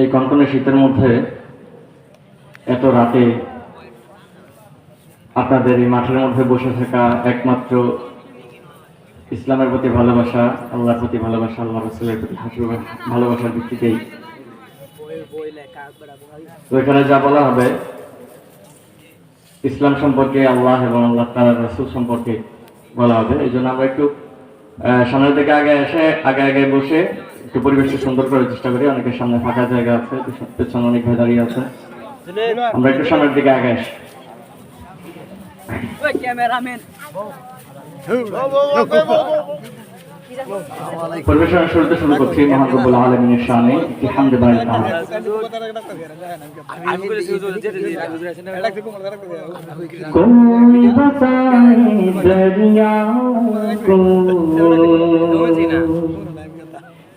এই কনকনে শীতের মধ্যে এত রাতে আপনাদের এই মাঠের মধ্যে বসে থাকা একমাত্র ইসলামের প্রতি ভালোবাসা, আল্লাহর প্রতি ভালোবাসা, আল্লাহ রসুলের প্রতি ভালোবাসার ভিত্তিতেই। তো এখানে যা বলা হবে, ইসলাম সম্পর্কে আল্লাহ এবং আল্লাহ তালা রসুল সম্পর্কে বলা হবে। এই জন্য আমরা একটু সামনের দিকে আগে এসে, আগে আগে বসে একটু পরিবেশটা সুন্দর করার চেষ্টা করি। অনেকের সামনে ফাঁকা জায়গা আছে পেছনে অনেক ভাই দাঁড়িয়ে আছে। আমরা একটু সামনের দিকে আগে আসি। ক্যামেরাম্যান। পরিবেশনা শুরুতে শুরু করছি মহানবুল আলমিনের সামনে। একটি হামদে বাড়ি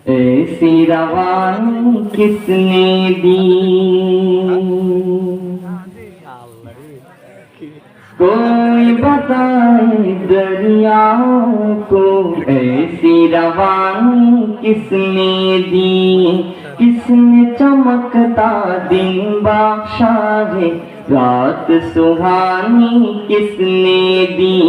ایسی روان کس نے دی کوئی بتائے دریا کو ایسی روان کس نے دی کس نے چمکتا دن بخشا ہے رات سہانی کس نے دی۔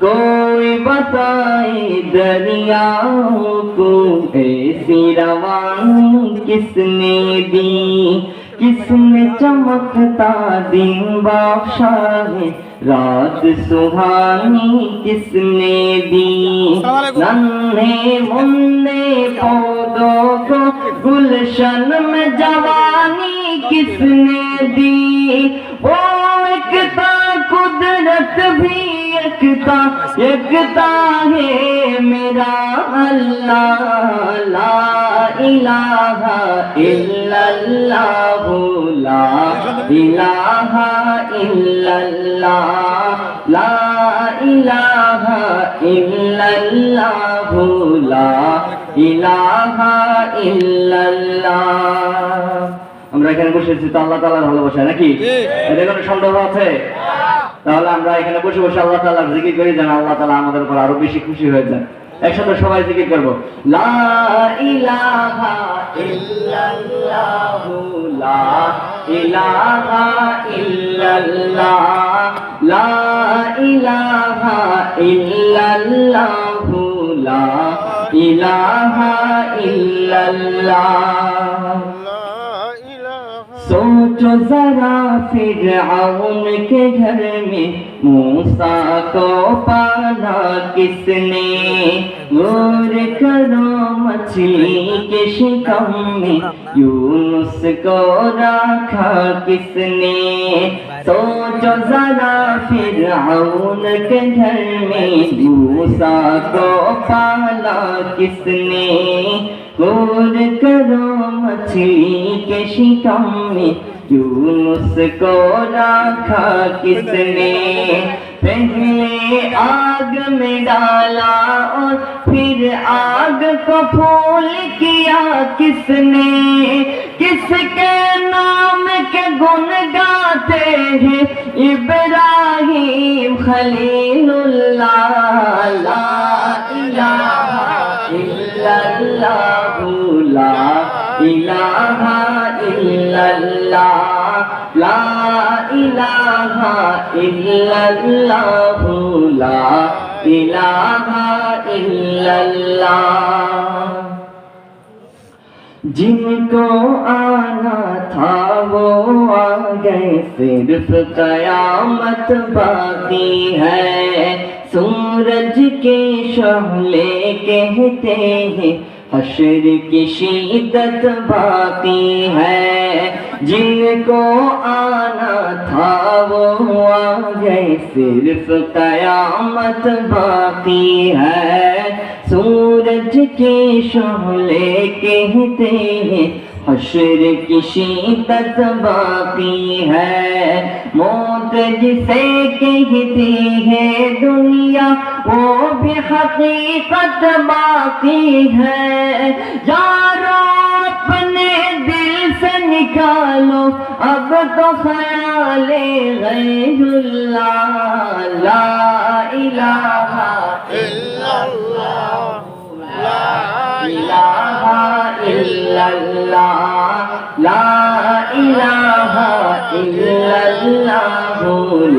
کوئی بتائے دریاؤں کو، ایسی روانی کس نے دی؟ کس نے چمکتا دن بخشا ہے رات سہانی کس نے دی ننے مننے پودوں کو گلشن میں جوانی کس نے دی؟ وہ اکتا قدرت بھی اکتا اکتا ہے میرا اللہ اللہ ইলাহা লা ইলাহা ইল্লাল্লাহ লা ইলাহা লা ইলাহা ইল্লাল্লাহ। আমরা এখানে বসেছি তো আল্লাহ তাআলার ভালোবাসা নাকি? এদের কোনো সন্দেহ আছে? তাহলে আমরা এখানে বসে বসে আল্লাহ তালা জিকির করি যেন আল্লাহ তালা আমাদের উপর আরও বেশি খুশি হয়ে যায় একসাথে সবাই জিকির করব। লা ইলাহা ইল্লাল্লাহু, লা ইলাহা ইল্লাল্লাহ, লা ইলাহা ইল্লাল্লাহু, লা ইলাহা ইল্লাল্লাহ। सोचो जरा फिर के घर में मूसा को पाला किसने गौर करो मछली के शिकम में यूनुस को रखा किसने سوچو جو ذرا فرعون کے گھر میں موسا کو پالا کس نے؟ غور کرو مچھلی کے شکم میں، یونس کو رکھا کس نے؟ پہلے آگ میں ڈالا اور پھر آگ کو پھول کیا کس نے؟ کس کے نام کے گن گاتے ہیں؟ ابراہیم خلیل اللہ، لا الہ الا اللہ، لا الہ الا اللہ لا الہ الا اللہ لا الہ الا اللہ جن کو آنا تھا وہ آ گئے صرف قیامت باقی ہے۔ سورج کے شعلے کہتے ہیں حشر کی شدت باقی ہے۔ جن کو آنا تھا وہ ہوا گئے صرف قیامت باقی ہے۔ سورج کے شعلے کہتے ہیں حشر کی شیطت باقی ہے۔ موت جسے کہتی ہے دنیا، وہ بھی حقیقت باقی ہے۔ یارو اپنے دل سے نکالو۔ اب تو خیال غیر اللہ، لا الہ الا اللہ۔ ইল্লাল্লাহ লা ইলাহা ইল্লাল্লাহ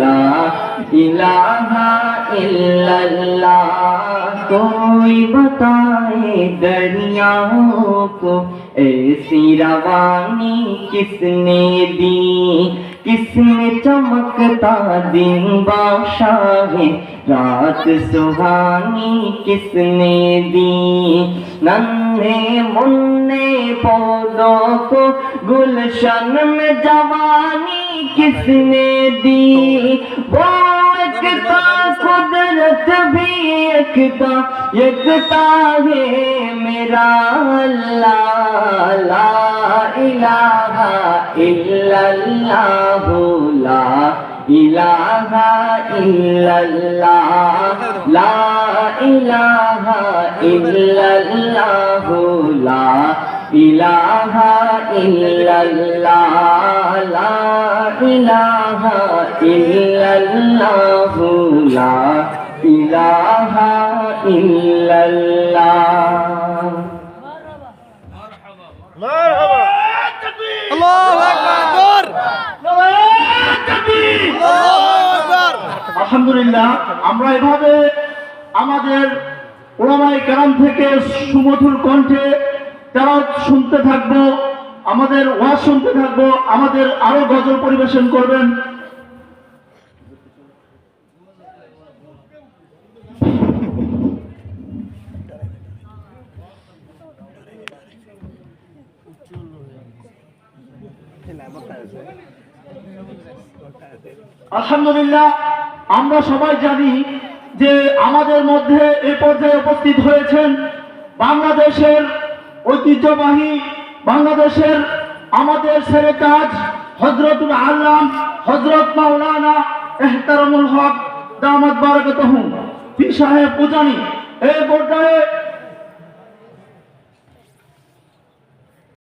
লা ইলাহা ইল্লাল্লাহ। कोई बताए दरियाओं को ایسی روانی کس نے دی کس نے چمکتا دن بادشاہ رات سہانی کس نے دی ننھے منہ پودوں کو گلشن میں جوانی کس نے دی وہ قدرت بھی एकता एकता है मेरा अल्लाह ला इलाहा इल्लल्लाह ला इलाहा इल्लल्लाह ला इलाहा इल्लल्लाह ला इलाहा इल्लल्लाह ला इलाहा इल्लल्लाह ला ইলাহা ইল্লাল্লাহ। মারহাবা আলহামদুলিল্লাহ আমরা এভাবে আমাদের ওলামাই কালাম থেকে সুমধুর কণ্ঠে তারা শুনতে থাকব আমাদের ওয়া শুনতে থাকব আমাদের আরও গজল পরিবেশন করবেন। আলহামদুলিল্লাহ, আমরা সবাই জানি যে আমাদের মধ্যে এ পর্যায়ে উপস্থিত হয়েছেন বাংলাদেশের ঐতিহ্যবাহী, বাংলাদেশের আমাদের ছেড়ে কাজ হজরতুল আল্লাম, হজরত মাওলানা এহতারামুল হক দামাত বারাকাতুহু। পীর সাহেব পূজানি এই পর্যায়ে